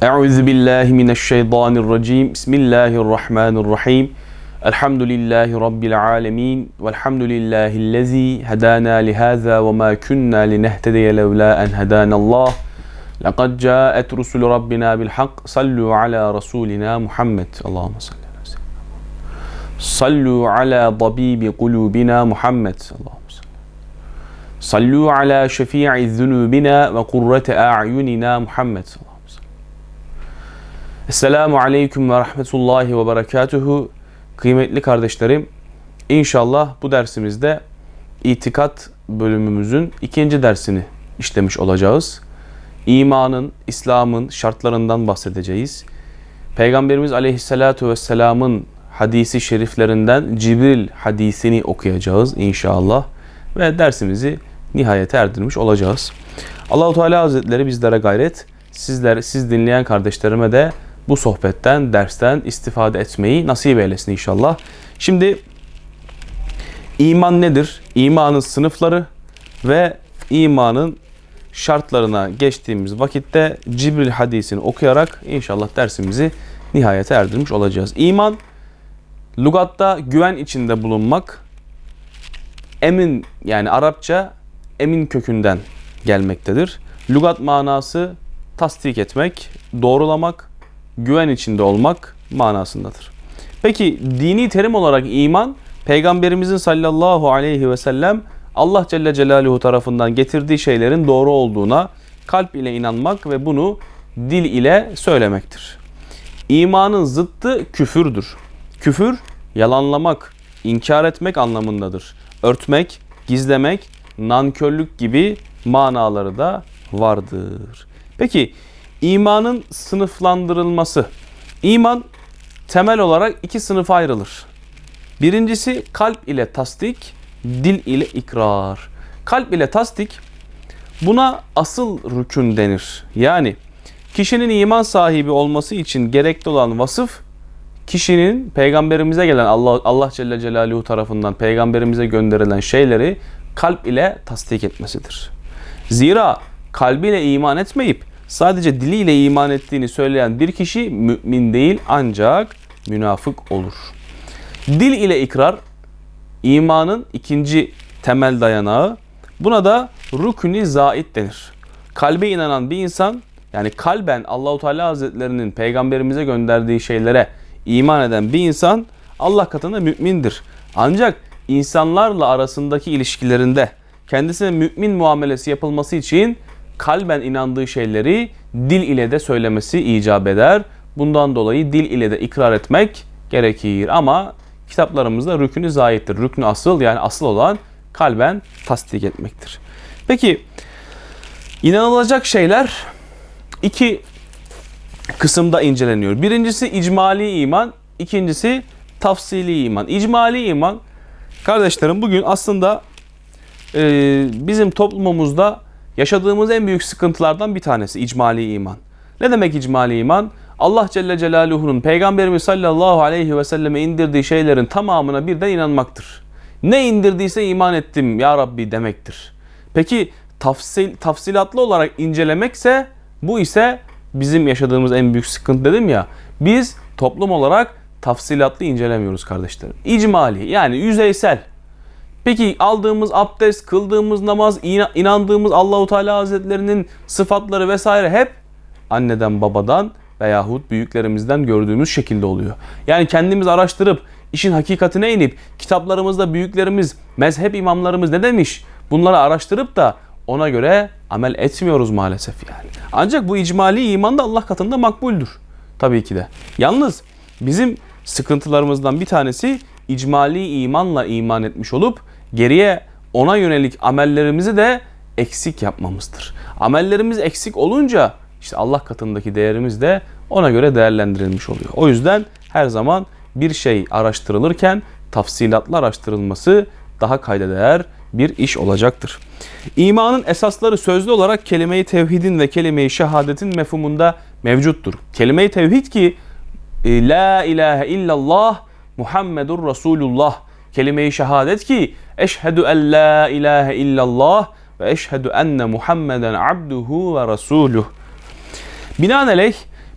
أعوذ بالله من الشيطان الرجيم. بسم الله الرحمن الرحيم. الحمد لله رب العالمين والحمد لله الذي هدانا لهذا وما كنا لنهتدي لولا أن هدانا الله. لقد جاءت رسل ربنا بالحق. صلوا على رسولنا محمد. اللهم صل على سيدنا صلوا على طبيب قلوبنا محمد. اللهم صل صلوا على شفيع ذنوبنا وقرة أعيننا محمد. صلى Esselamu aleyküm ve rahmetullahi ve berekatuhu. Kıymetli kardeşlerim, inşallah bu dersimizde itikat bölümümüzün ikinci dersini işlemiş olacağız. İmanın, İslam'ın şartlarından bahsedeceğiz. Peygamberimiz aleyhissalatu vesselamın hadisi şeriflerinden Cibril hadisini okuyacağız inşallah. Ve dersimizi nihayete erdirmiş olacağız. Allahu Teala Hazretleri bizlere gayret, sizler siz dinleyen kardeşlerime de bu sohbetten, dersten istifade etmeyi nasip eylesin inşallah. Şimdi iman nedir? İmanın sınıfları ve imanın şartlarına geçtiğimiz vakitte Cibril hadisini okuyarak inşallah dersimizi nihayete erdirmiş olacağız. İman, lugatta güven içinde bulunmak, emin yani Arapça emin kökünden gelmektedir. Lugat manası tasdik etmek, doğrulamak, güven içinde olmak manasındadır. Peki dini terim olarak iman Peygamberimizin sallallahu aleyhi ve sellem Allah Celle Celaluhu tarafından getirdiği şeylerin doğru olduğuna kalp ile inanmak ve bunu dil ile söylemektir. İmanın zıttı küfürdür. Küfür yalanlamak, inkar etmek anlamındadır. Örtmek, gizlemek, nankörlük gibi manaları da vardır. Peki imanın sınıflandırılması. İman temel olarak iki sınıfa ayrılır. Birincisi kalp ile tasdik, dil ile ikrar. Kalp ile tasdik buna asıl rükün denir. Yani kişinin iman sahibi olması için gerekli olan vasıf kişinin peygamberimize gelen Allah Allah Celle Celaluhu tarafından peygamberimize gönderilen şeyleri kalp ile tasdik etmesidir. Zira kalbiyle iman etmeyip sadece diliyle iman ettiğini söyleyen bir kişi mümin değil ancak münafık olur. Dil ile ikrar imanın ikinci temel dayanağı. Buna da rükünü zait denir. Kalbe inanan bir insan yani kalben Allahu Teala Hazretlerinin peygamberimize gönderdiği şeylere iman eden bir insan Allah katında mümindir. Ancak insanlarla arasındaki ilişkilerinde kendisine mümin muamelesi yapılması için kalben inandığı şeyleri dil ile de söylemesi icap eder. Bundan dolayı dil ile de ikrar etmek gerekir. Ama kitaplarımızda rükünü zayittir. Rüknü asıl yani asıl olan kalben tasdik etmektir. Peki inanılacak şeyler iki kısımda inceleniyor. Birincisi icmali iman, ikincisi tafsili iman. İcmali iman kardeşlerim bugün aslında e, bizim toplumumuzda yaşadığımız en büyük sıkıntılardan bir tanesi icmali iman. Ne demek icmali iman? Allah Celle Celaluhu'nun Peygamberimiz sallallahu aleyhi ve selleme indirdiği şeylerin tamamına birden inanmaktır. Ne indirdiyse iman ettim ya Rabbi demektir. Peki tafsil, tafsilatlı olarak incelemekse bu ise bizim yaşadığımız en büyük sıkıntı dedim ya. Biz toplum olarak tafsilatlı incelemiyoruz kardeşlerim. İcmali yani yüzeysel. Peki aldığımız abdest, kıldığımız namaz, inandığımız Allahu Teala Hazretlerinin sıfatları vesaire hep anneden, babadan veyahut büyüklerimizden gördüğümüz şekilde oluyor. Yani kendimiz araştırıp işin hakikatine inip kitaplarımızda büyüklerimiz, mezhep imamlarımız ne demiş? Bunları araştırıp da ona göre amel etmiyoruz maalesef yani. Ancak bu icmali iman da Allah katında makbuldür. Tabii ki de. Yalnız bizim sıkıntılarımızdan bir tanesi icmali imanla iman etmiş olup geriye ona yönelik amellerimizi de eksik yapmamızdır. Amellerimiz eksik olunca işte Allah katındaki değerimiz de ona göre değerlendirilmiş oluyor. O yüzden her zaman bir şey araştırılırken tafsilatlı araştırılması daha kayda değer bir iş olacaktır. İmanın esasları sözlü olarak kelime-i tevhidin ve kelime-i şehadetin mefhumunda mevcuttur. Kelime-i tevhid ki La ilahe illallah Muhammedur Resulullah kelime-i şehadet ki eşhedü en la ilahe illallah ve eşhedü enne Muhammeden abduhu ve resuluh. Binaenaleyh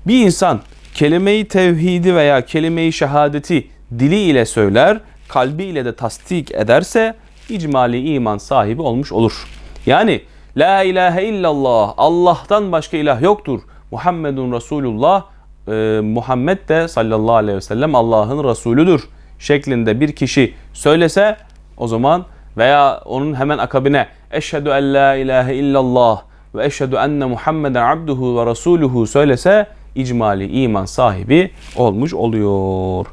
Bir insan kelime-i tevhidi veya kelime-i şehadeti dili ile söyler, kalbi ile de tasdik ederse icmali iman sahibi olmuş olur. Yani La ilahe illallah, Allah'tan başka ilah yoktur. Muhammedun Resulullah, e, Muhammed de sallallahu aleyhi ve sellem Allah'ın Resulüdür şeklinde bir kişi söylese o zaman veya onun hemen akabine eşhedü en la ilahe illallah ve eşhedü enne Muhammeden abduhu ve rasuluhu söylese icmali iman sahibi olmuş oluyor.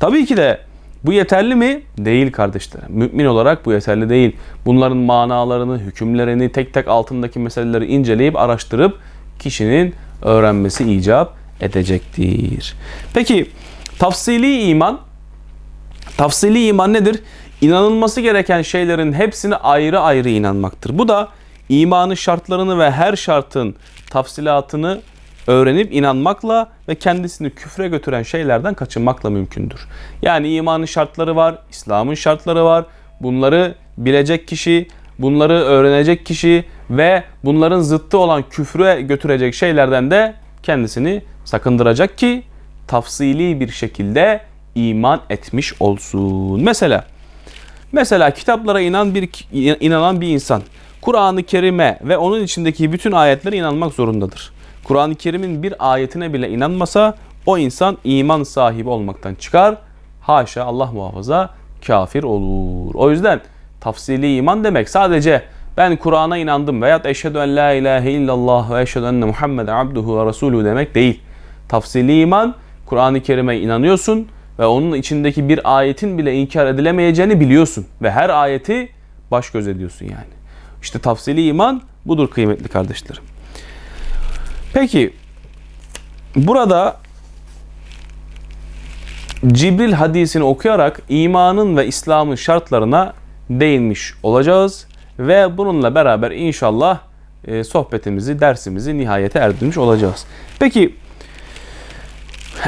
Tabii ki de bu yeterli mi? Değil kardeşlerim. Mümin olarak bu yeterli değil. Bunların manalarını, hükümlerini, tek tek altındaki meseleleri inceleyip araştırıp kişinin öğrenmesi icap edecektir. Peki tafsili iman Tafsili iman nedir? İnanılması gereken şeylerin hepsine ayrı ayrı inanmaktır. Bu da imanın şartlarını ve her şartın tafsilatını öğrenip inanmakla ve kendisini küfre götüren şeylerden kaçınmakla mümkündür. Yani imanın şartları var, İslam'ın şartları var. Bunları bilecek kişi, bunları öğrenecek kişi ve bunların zıttı olan küfre götürecek şeylerden de kendisini sakındıracak ki tafsili bir şekilde iman etmiş olsun. Mesela mesela kitaplara inan bir inanan bir insan Kur'an-ı Kerim'e ve onun içindeki bütün ayetlere inanmak zorundadır. Kur'an-ı Kerim'in bir ayetine bile inanmasa o insan iman sahibi olmaktan çıkar. Haşa Allah muhafaza kafir olur. O yüzden tafsili iman demek sadece ben Kur'an'a inandım veyahut eşhedü en la ilahe illallah ve eşhedü enne Muhammed abduhu ve resulü demek değil. Tafsili iman Kur'an-ı Kerim'e inanıyorsun ve onun içindeki bir ayetin bile inkar edilemeyeceğini biliyorsun ve her ayeti baş göz ediyorsun yani. İşte tafsili iman budur kıymetli kardeşlerim. Peki burada Cibril hadisini okuyarak imanın ve İslam'ın şartlarına değinmiş olacağız ve bununla beraber inşallah e, sohbetimizi, dersimizi nihayete erdirmiş olacağız. Peki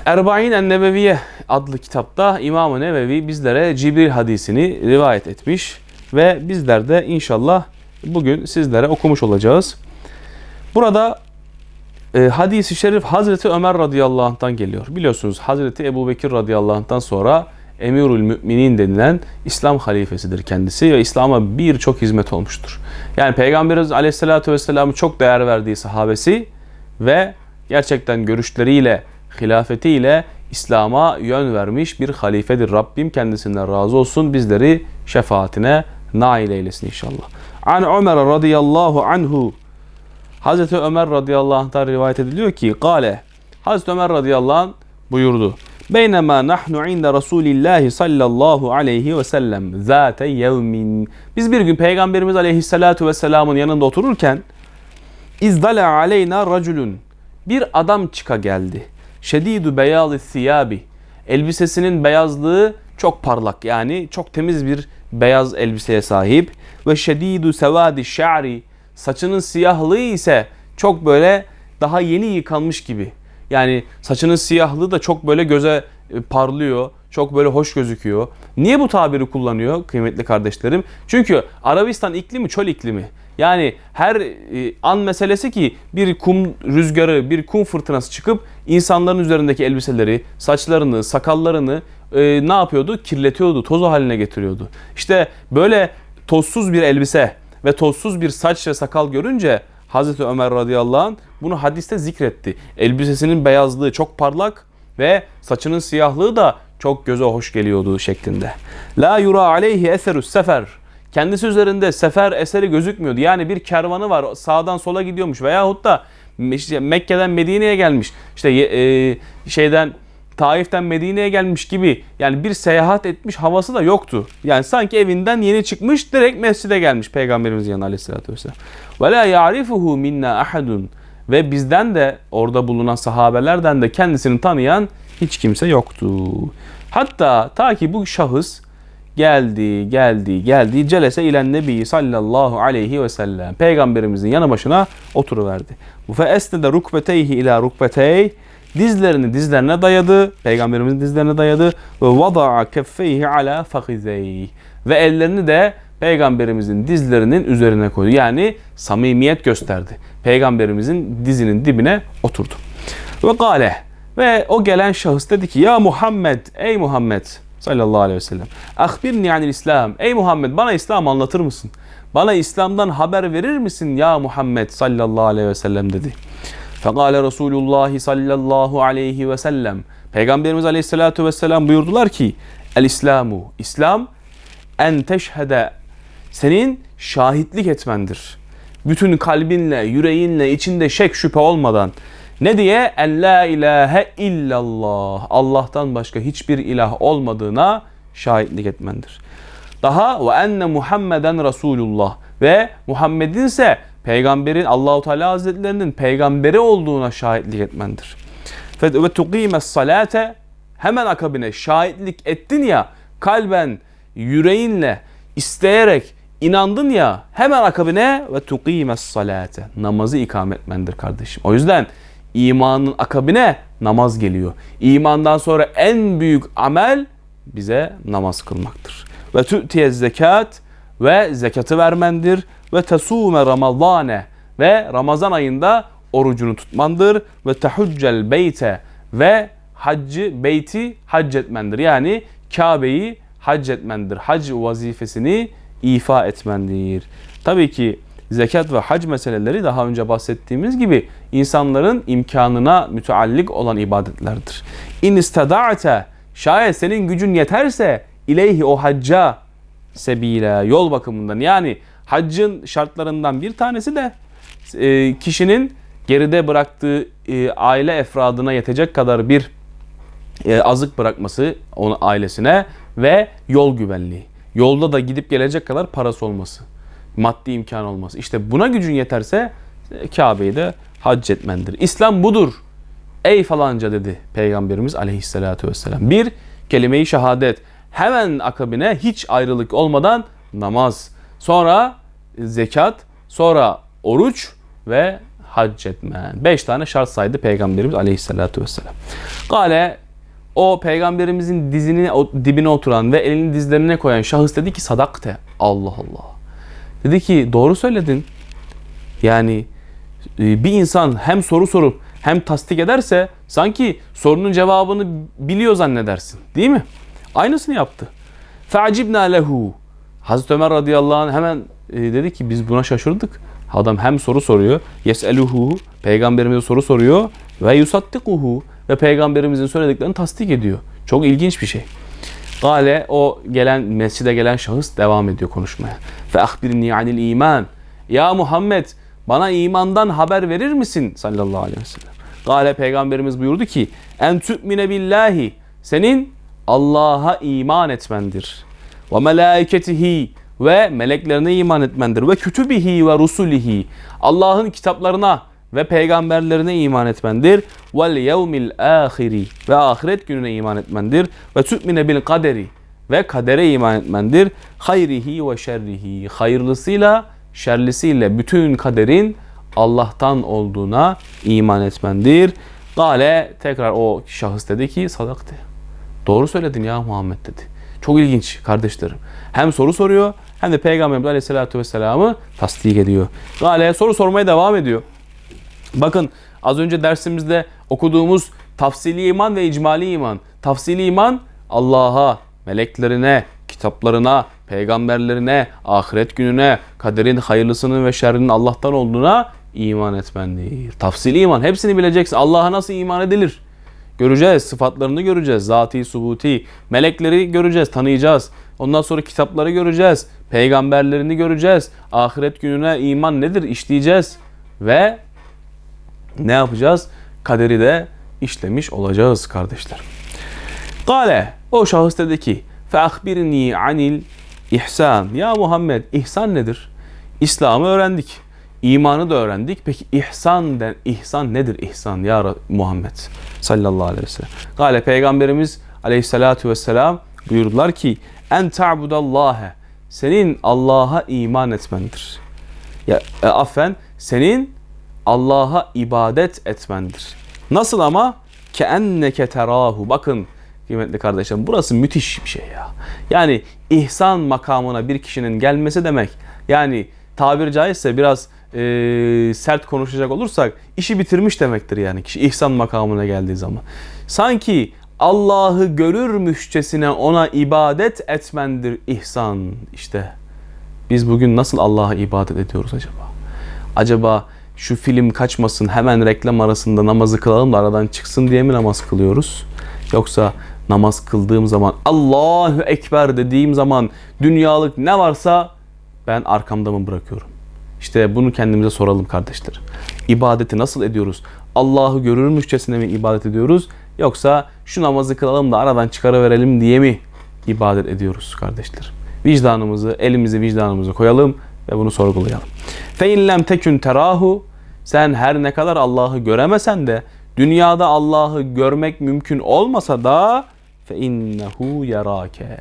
Erbain en-Nebeviye adlı kitapta İmam-ı Nevevi bizlere Cibril hadisini rivayet etmiş ve bizler de inşallah bugün sizlere okumuş olacağız. Burada e, hadisi şerif Hazreti Ömer radıyallahu anh'tan geliyor. Biliyorsunuz Hazreti Ebu Bekir radıyallahu anh'tan sonra Emirül Müminin denilen İslam halifesidir kendisi ve İslam'a birçok hizmet olmuştur. Yani Peygamberimiz aleyhissalatü vesselam'ı çok değer verdiği sahabesi ve gerçekten görüşleriyle, hilafetiyle İslam'a yön vermiş bir halifedir. Rabbim kendisinden razı olsun. Bizleri şefaatine nail eylesin inşallah. An Ömer radıyallahu anhu Hazreti Ömer radıyallahu anh'tan rivayet ediliyor ki Gale Hazreti Ömer radıyallahu anh buyurdu. Beynema nahnu inde Resulillahi sallallahu aleyhi ve sellem zate yevmin. Biz bir gün Peygamberimiz aleyhissalatu vesselamın yanında otururken izdale aleyna raculun. Bir adam çıka geldi. Şedidu beyazı siyabi. Elbisesinin beyazlığı çok parlak yani çok temiz bir beyaz elbiseye sahip. Ve şedidu sevadi şa'ri. Saçının siyahlığı ise çok böyle daha yeni yıkanmış gibi. Yani saçının siyahlığı da çok böyle göze e, parlıyor. Çok böyle hoş gözüküyor. Niye bu tabiri kullanıyor kıymetli kardeşlerim? Çünkü Arabistan iklimi çöl iklimi. Yani her e, an meselesi ki bir kum rüzgarı, bir kum fırtınası çıkıp insanların üzerindeki elbiseleri, saçlarını, sakallarını e, ne yapıyordu? Kirletiyordu, toz haline getiriyordu. İşte böyle tozsuz bir elbise ve tozsuz bir saç ve sakal görünce Hazreti Ömer radıyallahu anh bunu hadiste zikretti. Elbisesinin beyazlığı çok parlak ve saçının siyahlığı da çok göze hoş geliyordu şeklinde. La yura aleyhi eserus sefer. Kendisi üzerinde sefer eseri gözükmüyordu. Yani bir kervanı var sağdan sola gidiyormuş veyahut da işte Mekke'den Medine'ye gelmiş. İşte e, şeyden Taif'ten Medine'ye gelmiş gibi yani bir seyahat etmiş havası da yoktu. Yani sanki evinden yeni çıkmış direkt mescide gelmiş Peygamberimiz yanına aleyhissalatü vesselam. Ve la ya'rifuhu minna ahadun. Ve bizden de orada bulunan sahabelerden de kendisini tanıyan hiç kimse yoktu. Hatta ta ki bu şahıs geldi, geldi, geldi. Celese ilen nebi sallallahu aleyhi ve sellem. Peygamberimizin yanı başına oturuverdi. Fe esnede rukbeteyhi ila rukbeteyh Dizlerini dizlerine dayadı. Peygamberimizin dizlerine dayadı. Ve vada'a keffeyhi ala fakizeyh. Ve ellerini de Peygamberimizin dizlerinin üzerine koydu. Yani samimiyet gösterdi. Peygamberimizin dizinin dibine oturdu. Ve gale ve o gelen şahıs dedi ki ya Muhammed ey Muhammed sallallahu aleyhi ve sellem ahbirni anil İslam ey Muhammed bana İslam anlatır mısın? Bana İslam'dan haber verir misin ya Muhammed sallallahu aleyhi ve sellem dedi. Fekale Resulullah sallallahu aleyhi ve sellem Peygamberimiz aleyhissalatu vesselam buyurdular ki El İslamu İslam en teşhede senin şahitlik etmendir. Bütün kalbinle, yüreğinle, içinde şek şüphe olmadan. Ne diye? En la ilahe illallah. Allah'tan başka hiçbir ilah olmadığına şahitlik etmendir. Daha ve enne Muhammeden Resulullah ve Muhammed'in ise peygamberin Allahu Teala Hazretlerinin peygamberi olduğuna şahitlik etmendir. Ve tuqimes salate hemen akabine şahitlik ettin ya kalben yüreğinle isteyerek inandın ya hemen akabine ve tuqimes salate namazı ikame etmendir kardeşim. O yüzden imanın akabine namaz geliyor. İmandan sonra en büyük amel bize namaz kılmaktır. Ve tu'tiye zekat ve zekatı vermendir ve tesume ramazane ve Ramazan ayında orucunu tutmandır ve tehuccel beyte ve haccı beyti hac etmendir. Yani Kabe'yi hac etmendir. Hac vazifesini ifa etmendir. Tabii ki zekat ve hac meseleleri daha önce bahsettiğimiz gibi insanların imkanına müteallik olan ibadetlerdir. İn istada'te şayet senin gücün yeterse ileyhi o hacca sebile yol bakımından yani haccın şartlarından bir tanesi de e, kişinin geride bıraktığı e, aile efradına yetecek kadar bir e, azık bırakması onun ailesine ve yol güvenliği. Yolda da gidip gelecek kadar parası olması. Maddi imkan olması. İşte buna gücün yeterse Kabe'yi de hac etmendir. İslam budur. Ey falanca dedi Peygamberimiz aleyhissalatu vesselam. Bir, kelime-i şehadet. Hemen akabine hiç ayrılık olmadan namaz. Sonra zekat, sonra oruç ve hac etmen. Beş tane şart saydı Peygamberimiz aleyhissalatu vesselam. Gale o peygamberimizin dizinin dibine oturan ve elini dizlerine koyan şahıs dedi ki sadakte. Allah Allah. Dedi ki doğru söyledin. Yani e, bir insan hem soru sorup hem tasdik ederse sanki sorunun cevabını biliyor zannedersin. Değil mi? Aynısını yaptı. Fe'acibna lehu. Hazreti Ömer radıyallahu anh hemen e, dedi ki biz buna şaşırdık. Adam hem soru soruyor. Yes'eluhu. Peygamberimize soru soruyor. Ve yusattikuhu. Ve peygamberimizin söylediklerini tasdik ediyor. Çok ilginç bir şey. Gale o gelen mescide gelen şahıs devam ediyor konuşmaya. Fe ahbirni anil iman. Ya Muhammed bana imandan haber verir misin? Sallallahu aleyhi ve sellem. Gale peygamberimiz buyurdu ki en tu'mine billahi senin Allah'a iman etmendir. Ve melaiketihi ve meleklerine iman etmendir. Ve kütübihi ve rusulihi Allah'ın kitaplarına ve peygamberlerine iman etmendir. Vel yevmil ahiri ve ahiret gününe iman etmendir. Ve tu'mine bil kaderi ve kadere iman etmendir. Hayrihi ve şerrihi hayırlısıyla şerlisiyle bütün kaderin Allah'tan olduğuna iman etmendir. Gale tekrar o şahıs dedi ki sadaktı. Doğru söyledin ya Muhammed dedi. Çok ilginç kardeşlerim. Hem soru soruyor hem de Peygamberimiz Aleyhisselatü Vesselam'ı tasdik ediyor. Gale soru sormaya devam ediyor. Bakın az önce dersimizde okuduğumuz tafsili iman ve icmali iman. Tafsili iman Allah'a, meleklerine, kitaplarına, peygamberlerine, ahiret gününe, kaderin hayırlısının ve şerrinin Allah'tan olduğuna iman etmendir. Tafsili iman hepsini bileceksin. Allah'a nasıl iman edilir? Göreceğiz, sıfatlarını göreceğiz. Zati, subuti, melekleri göreceğiz, tanıyacağız. Ondan sonra kitapları göreceğiz, peygamberlerini göreceğiz. Ahiret gününe iman nedir işleyeceğiz. Ve ne yapacağız? Kaderi de işlemiş olacağız kardeşler. Kale o şahıs dedi ki feahbirni anil ihsan. Ya Muhammed ihsan nedir? İslam'ı öğrendik. İmanı da öğrendik. Peki ihsan den, ihsan nedir ihsan ya Muhammed sallallahu aleyhi ve sellem. Gale peygamberimiz aleyhissalatu vesselam buyurdular ki en ta'budallâhe senin Allah'a iman etmendir. Ya e, affen senin Allah'a ibadet etmendir. Nasıl ama? Ke enneke terahu. Bakın kıymetli kardeşlerim burası müthiş bir şey ya. Yani ihsan makamına bir kişinin gelmesi demek. Yani tabir caizse biraz e, sert konuşacak olursak işi bitirmiş demektir yani kişi ihsan makamına geldiği zaman. Sanki Allah'ı görürmüşçesine ona ibadet etmendir ihsan işte. Biz bugün nasıl Allah'a ibadet ediyoruz acaba? Acaba şu film kaçmasın hemen reklam arasında namazı kılalım da aradan çıksın diye mi namaz kılıyoruz? Yoksa namaz kıldığım zaman Allahu Ekber dediğim zaman dünyalık ne varsa ben arkamda mı bırakıyorum? İşte bunu kendimize soralım kardeşler. İbadeti nasıl ediyoruz? Allah'ı görürmüşçesine mi ibadet ediyoruz? Yoksa şu namazı kılalım da aradan çıkarıverelim diye mi ibadet ediyoruz kardeşler? Vicdanımızı, elimizi vicdanımıza koyalım ve bunu sorgulayalım. Fe in lem tekün terahu sen her ne kadar Allah'ı göremesen de dünyada Allah'ı görmek mümkün olmasa da fe innehu yarake.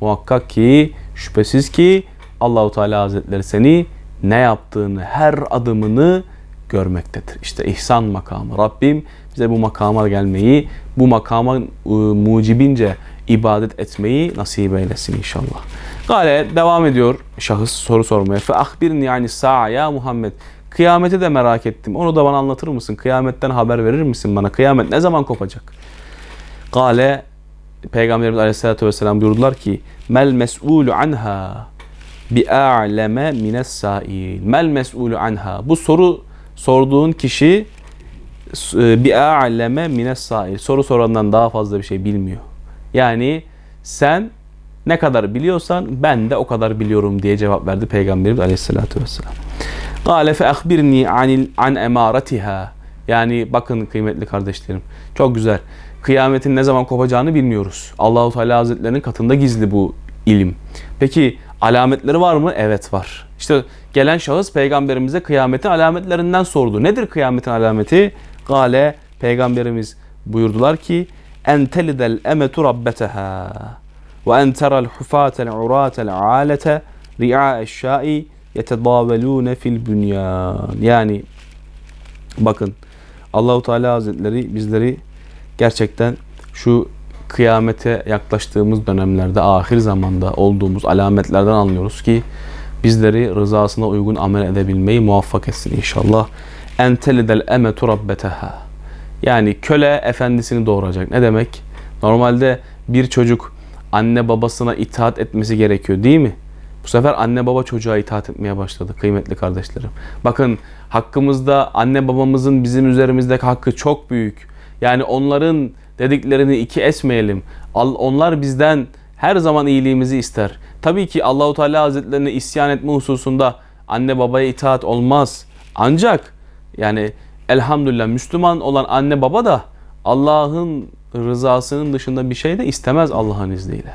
Muhakkak ki şüphesiz ki Allahu Teala Hazretleri seni ne yaptığını, her adımını görmektedir. İşte ihsan makamı. Rabbim bize bu makama gelmeyi, bu makama e, mucibince ibadet etmeyi nasip eylesin inşallah. Gale devam ediyor şahıs soru sormaya. Fe ahbirni yani sa'a ya Muhammed. Kıyameti de merak ettim. Onu da bana anlatır mısın? Kıyametten haber verir misin bana? Kıyamet ne zaman kopacak? Gale Peygamberimiz Aleyhisselatü Vesselam buyurdular ki Mel mes'ulu anha bi a'leme mines sail. Mel mes'ulu anha. Bu soru sorduğun kişi e, bi a'leme mines sail. Soru sorandan daha fazla bir şey bilmiyor. Yani sen ne kadar biliyorsan ben de o kadar biliyorum diye cevap verdi Peygamberimiz Aleyhisselatü Vesselam. Fe ahbirni anil an emaretiha. Yani bakın kıymetli kardeşlerim. Çok güzel. Kıyametin ne zaman kopacağını bilmiyoruz. Allahu Teala Hazretlerinin katında gizli bu ilim. Peki alametleri var mı? Evet var. İşte gelen şahıs peygamberimize kıyametin alametlerinden sordu. Nedir kıyametin alameti? Gale peygamberimiz buyurdular ki en telidel emetu rabbeteha ve en teral hufatel uratel alete ri'a eşşai yetedavelune fil bünyan. Yani bakın Allahu Teala Hazretleri bizleri gerçekten şu kıyamete yaklaştığımız dönemlerde ahir zamanda olduğumuz alametlerden anlıyoruz ki bizleri rızasına uygun amel edebilmeyi muvaffak etsin inşallah. Entelidel emetu rabbeteha. Yani köle efendisini doğuracak. Ne demek? Normalde bir çocuk anne babasına itaat etmesi gerekiyor değil mi? Bu sefer anne baba çocuğa itaat etmeye başladı kıymetli kardeşlerim. Bakın hakkımızda anne babamızın bizim üzerimizdeki hakkı çok büyük. Yani onların dediklerini iki esmeyelim. Onlar bizden her zaman iyiliğimizi ister. Tabii ki Allahu Teala Hazretlerine isyan etme hususunda anne babaya itaat olmaz. Ancak yani elhamdülillah Müslüman olan anne baba da Allah'ın rızasının dışında bir şey de istemez Allah'ın izniyle.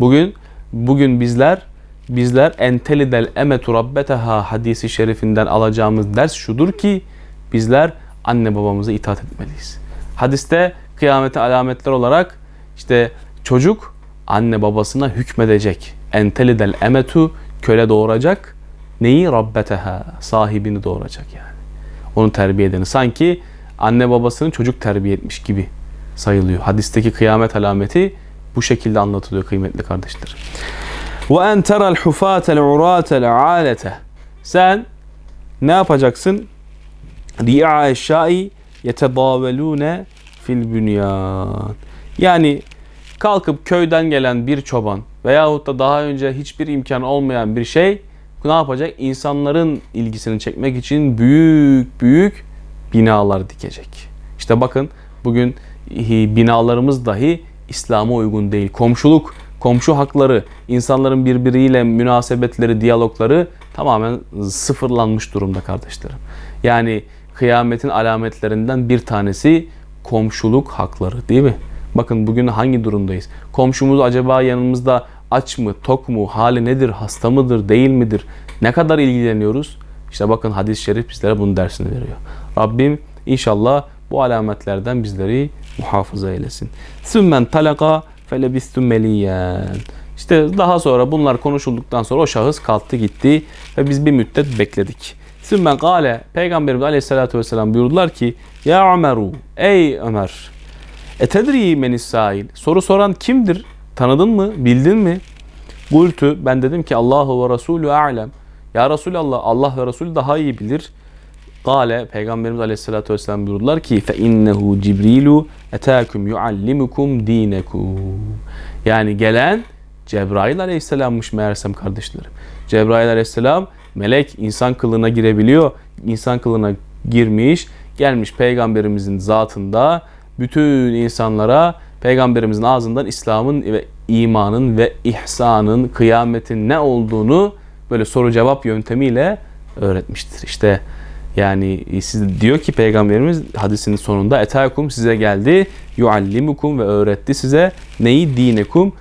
Bugün bugün bizler bizler entelidel emetu rabbeteha hadisi şerifinden alacağımız ders şudur ki bizler anne babamıza itaat etmeliyiz. Hadiste kıyametin alametler olarak işte çocuk anne babasına hükmedecek. Entelidel emetu köle doğuracak. Neyi? Rabbeteha. Sahibini doğuracak yani. Onu terbiye edeni. Sanki anne babasını çocuk terbiye etmiş gibi sayılıyor. Hadisteki kıyamet alameti bu şekilde anlatılıyor kıymetli kardeşler. Ve en teral hufatel uratel alete. Sen ne yapacaksın? Ri'a eşyai yetedavelune fil bünyan. Yani kalkıp köyden gelen bir çoban veyahut da daha önce hiçbir imkan olmayan bir şey ne yapacak? İnsanların ilgisini çekmek için büyük büyük binalar dikecek. İşte bakın bugün binalarımız dahi İslam'a uygun değil. Komşuluk, komşu hakları, insanların birbiriyle münasebetleri, diyalogları tamamen sıfırlanmış durumda kardeşlerim. Yani kıyametin alametlerinden bir tanesi komşuluk hakları değil mi? Bakın bugün hangi durumdayız? Komşumuz acaba yanımızda aç mı, tok mu, hali nedir, hasta mıdır, değil midir? Ne kadar ilgileniyoruz? İşte bakın hadis-i şerif bizlere bunun dersini veriyor. Rabbim inşallah bu alametlerden bizleri muhafaza eylesin. Sümmen talaka felebistum meliyen. İşte daha sonra bunlar konuşulduktan sonra o şahıs kalktı gitti ve biz bir müddet bekledik. Sümmen gale Peygamberimiz Aleyhisselatü Vesselam buyurdular ki Ya Ömeru ey Ömer etedri menis sail soru soran kimdir? Tanıdın mı? Bildin mi? Gultu ben dedim ki Allahu ve Resulü alem. Ya Resulallah Allah ve Resul daha iyi bilir. Kale Peygamberimiz Aleyhisselatü Vesselam buyurdular ki fe innehu Cibrilu etâkum yuallimukum dinekum. Yani gelen Cebrail Aleyhisselam'mış meğersem kardeşlerim. Cebrail Aleyhisselam melek insan kılığına girebiliyor. İnsan kılığına girmiş, gelmiş peygamberimizin zatında bütün insanlara peygamberimizin ağzından İslam'ın ve imanın ve ihsanın, kıyametin ne olduğunu böyle soru cevap yöntemiyle öğretmiştir. İşte yani siz diyor ki peygamberimiz hadisinin sonunda etakum size geldi yuallimukum ve öğretti size neyi dinekum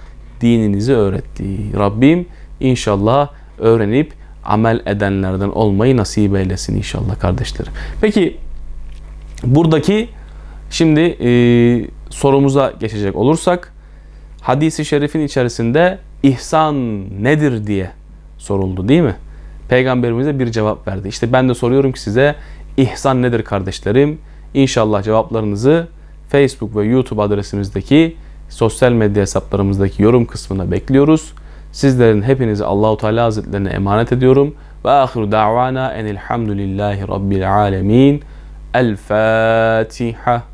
dininizi öğretti. Rabbim inşallah öğrenip amel edenlerden olmayı nasip eylesin inşallah kardeşlerim. Peki buradaki şimdi e, sorumuza geçecek olursak hadisi şerifin içerisinde ihsan nedir diye soruldu değil mi? Peygamberimize bir cevap verdi. İşte ben de soruyorum ki size ihsan nedir kardeşlerim? İnşallah cevaplarınızı Facebook ve YouTube adresimizdeki sosyal medya hesaplarımızdaki yorum kısmına bekliyoruz. Sizlerin hepinizi Allahu Teala Hazretlerine emanet ediyorum. Ve ahiru da'vana enilhamdülillahi rabbil alemin. El Fatiha.